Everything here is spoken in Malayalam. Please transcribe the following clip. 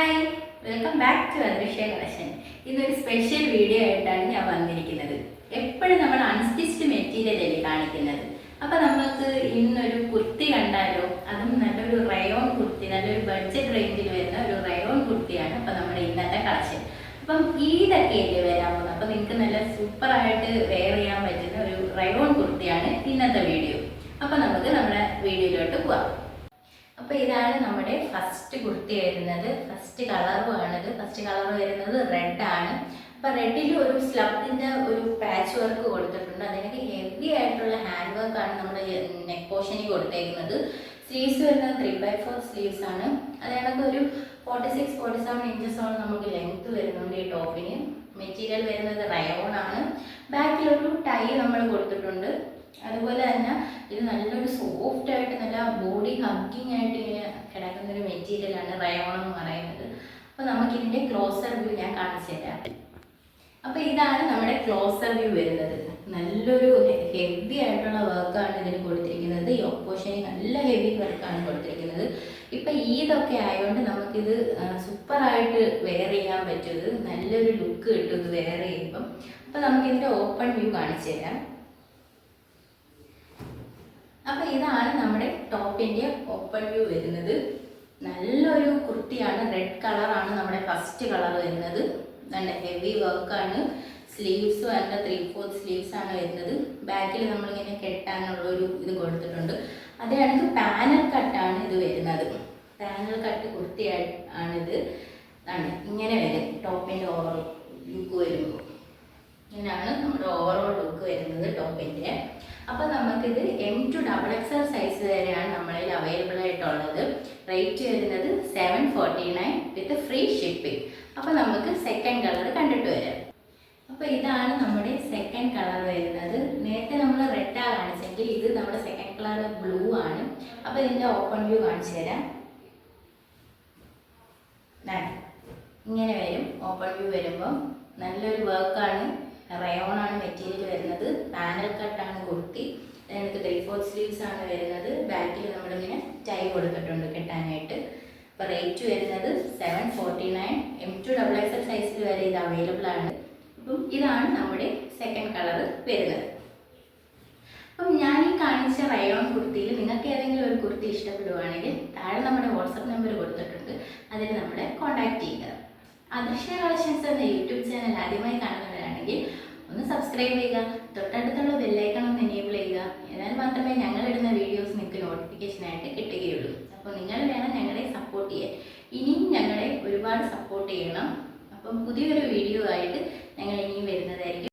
Hi welcome back to Adrishya collection ഇന്നൊരു സ്പെഷ്യൽ വീഡിയോ ആയിട്ടാണ് ഞാൻ വന്നിരിക്കുന്നത്. എപ്പോഴും നമ്മൾ അൺസ്റ്റിച്ച്ഡ് മെറ്റീരിയൽ അല്ലേ കാണിക്കുന്നത്? അപ്പൊ നമുക്ക് ഇന്നൊരു കുർത്തി കണ്ടാലോ? അതും നല്ലൊരു റയോൺ കുർത്തി നല്ലൊരു ബഡ്ജറ്റ് റേഞ്ചിൽ വരുന്ന ഒരു റയോൺ കുർത്തിയാണ് അപ്പൊ നമ്മുടെ ഇന്നത്തെ കളക്ഷൻ അപ്പം ഈദൊക്കെ അല്ലേ വരാൻ പോകുന്നത് അപ്പൊ നിങ്ങൾക്ക് നല്ല സൂപ്പർ ആയിട്ട് വെയർ ചെയ്യാൻ പറ്റുന്ന ഒരു റയോൺ കുർത്തിയാണ് ഇന്നത്തെ വീഡിയോ അപ്പൊ നമുക്ക് നമ്മുടെ വീഡിയോയിലോട്ട് പോവാം. അപ്പൊ ഇതാണ് നമ്മുടെ ഫസ്റ്റ് കുർത്തി വരുന്നത് ഫസ്റ്റ് കളർ ആണിത്. ഫസ്റ്റ് കളർ വരുന്നത് റെഡ് ആണ്. അപ്പൊ റെഡിൽ ഒരു സ്ലബിന്റെ ഒരു പാച്ച് വർക്ക് കൊടുത്തിട്ടുണ്ട്. അതിനൊക്കെ ഹെവി ആയിട്ടുള്ള ഹാൻഡ് വർക്ക് ആണ് നമ്മുടെ നെക്ക് പോർഷനിൽ കൊടുത്തേക്കുന്നത്. സ്ലീവ്സ് വരുന്നത് ത്രീ ബൈ ഫോർ സ്ലീവ്സ് ആണ്. അതിനൊക്കെ ഒരു ഫോർട്ടി സിക്സ് ഫോർട്ടി സെവൻ ഇഞ്ചസോളം നമുക്ക് ലെങ്ത് വരുന്നുണ്ട് ഈ ടോപ്പിന് മെറ്റീരിയൽ വരുന്നത് റയോൺ ആണ്. ബാക്കിലൊരു ടൈ നമ്മൾ കൊടുത്തിട്ടുണ്ട്. അതുപോലെ തന്നെ ഇത് നല്ലൊരു സോഫ്റ്റ് ആയിട്ട് നല്ല ബോഡി ഹഗ്ഗിങ് ആയിട്ട് ഇങ്ങനെ ആണ് റയോൺ എന്ന് പറയുന്നത്. അപ്പോൾ നമുക്ക് ഇതിന്റെ ക്ലോസർ വ്യൂ ഞാൻ കാണിച്ചു തരാം. അപ്പൊ ഇതാണ് നമ്മുടെ ക്ലോസർ വ്യൂ വരുന്നത്. നല്ലൊരു ഹെവി ആയിട്ടുള്ള വർക്കാണ് ഇതിന് കൊടുത്തിരിക്കുന്നത്. ഈ ഒപ്പോഷന് നല്ല ഹെവി വർക്കാണ് കൊടുത്തിരിക്കുന്നത്. ഇപ്പൊ ഈദൊക്കെ ആയതുകൊണ്ട് നമുക്കിത് സൂപ്പറായിട്ട് വെയർ ചെയ്യാൻ പറ്റുന്നത് നല്ലൊരു ലുക്ക് കിട്ടും ഇത് വെയർ ചെയ്യുമ്പം. അപ്പൊ നമുക്കിതിന്റെ ഓപ്പൺ വ്യൂ കാണിച്ചു തരാം. അപ്പൊ ഇതാണ് നമ്മുടെ ടോപ്പിന്റെ ഓപ്പൺ വ്യൂ വരുന്നത്. നല്ലൊരു കുർത്തിയാണ്. റെഡ് കളറാണ് നമ്മുടെ ഫസ്റ്റ് കളർ വരുന്നത്. നല്ല ഹെവി വർക്കാണ് സ്ലീവ്സും അതിന്റെ ത്രീ ഫോർത്ത് സ്ലീവ്സ് ആണ് വരുന്നത്. ബാക്കിൽ നമ്മളിങ്ങനെ കെട്ടാനുള്ള ഒരു ഇത് കൊടുത്തിട്ടുണ്ട്. അതേ പാനൽ കട്ടാണ് ഇത് വരുന്നത്. പാനൽ കട്ട് കുർത്തി ആണിത്. ആണ്. ഇങ്ങനെ വരും. ടോപ്പിന്റെ ഓവർ ലുക്ക് വരുമ്പോൾ. ഇങ്ങനെയാണ് നമ്മുടെ ഓവറോൾ ലുക്ക് വരുന്നത് ടോപ്പിന്റെ അപ്പോൾ നമുക്കിത് M to double XL size നമ്മളിൽ ആയിട്ടുള്ളത് റേറ്റ് വരുന്നത് seven forty nine with free shipping അപ്പോൾ നമുക്ക് സെക്കൻഡ് കളർ കണ്ടിട്ട് വരാം. അപ്പോൾ ഇതാണ് നമ്മുടെ സെക്കൻഡ് കളർ വരുന്നത്. നേരത്തെ നമ്മൾ റെഡാ കാണിച്ചെങ്കിൽ ഇത് നമ്മുടെ സെക്കൻഡ് കളർ ബ്ലൂ ആണ്. അപ്പോൾ ഇതിന്റെ ഓപ്പൺ വ്യൂ കാണിച്ചു തരാം. ഇങ്ങനെ വരും. ഓപ്പൺ വ്യൂ വരുമ്പോൾ നല്ലൊരു വർക്കാണ് റയോൺ ആണ് മെറ്റീരിയൽ വരുന്നത്. പാനൽ കട്ടാണ് കുർത്തി. എനിക്ക് ത്രീ ഫോർ സ്ലീവ്സ് ആണ് വരുന്നത്. ബാക്കിൽ നമ്മളിങ്ങനെ ടൈ കൊടുത്തിട്ടുണ്ട് കെട്ടാനായിട്ട്. അപ്പോൾ റേറ്റ് വരുന്നത് seven forty nine M to double X L സൈസിൽ വരെ ഇത് അവൈലബിൾ ആണ്. അപ്പം ഇതാണ് നമ്മുടെ സെക്കൻഡ് കളർ വരുന്നത്. അപ്പം ഞാൻ ഈ കാണിച്ച റയോൺ കുർത്തിയിൽ നിങ്ങൾക്ക് ഏതെങ്കിലും ഒരു കുർത്തി ഇഷ്ടപ്പെടുവാണെങ്കിൽ താഴെ നമ്മുടെ വാട്സപ്പ് നമ്പർ കൊടുത്തിട്ടുണ്ട്. അതിൽ നമ്മളെ കോൺടാക്ട് ചെയ്യുക. അദൃശ്യ കളക്ഷൻസ് എന്ന യൂട്യൂബ് ചാനൽ ആദ്യമായി കാണുന്നവരാണെങ്കിൽ ഒന്ന് സബ്സ്ക്രൈബ് ചെയ്യുക. ഒരുപാട് സപ്പോർട്ട് ചെയ്യണം. അപ്പം പുതിയൊരു വീഡിയോ ആയിട്ട് ഞങ്ങൾ ഇനിയും വരുന്നതായിരിക്കും.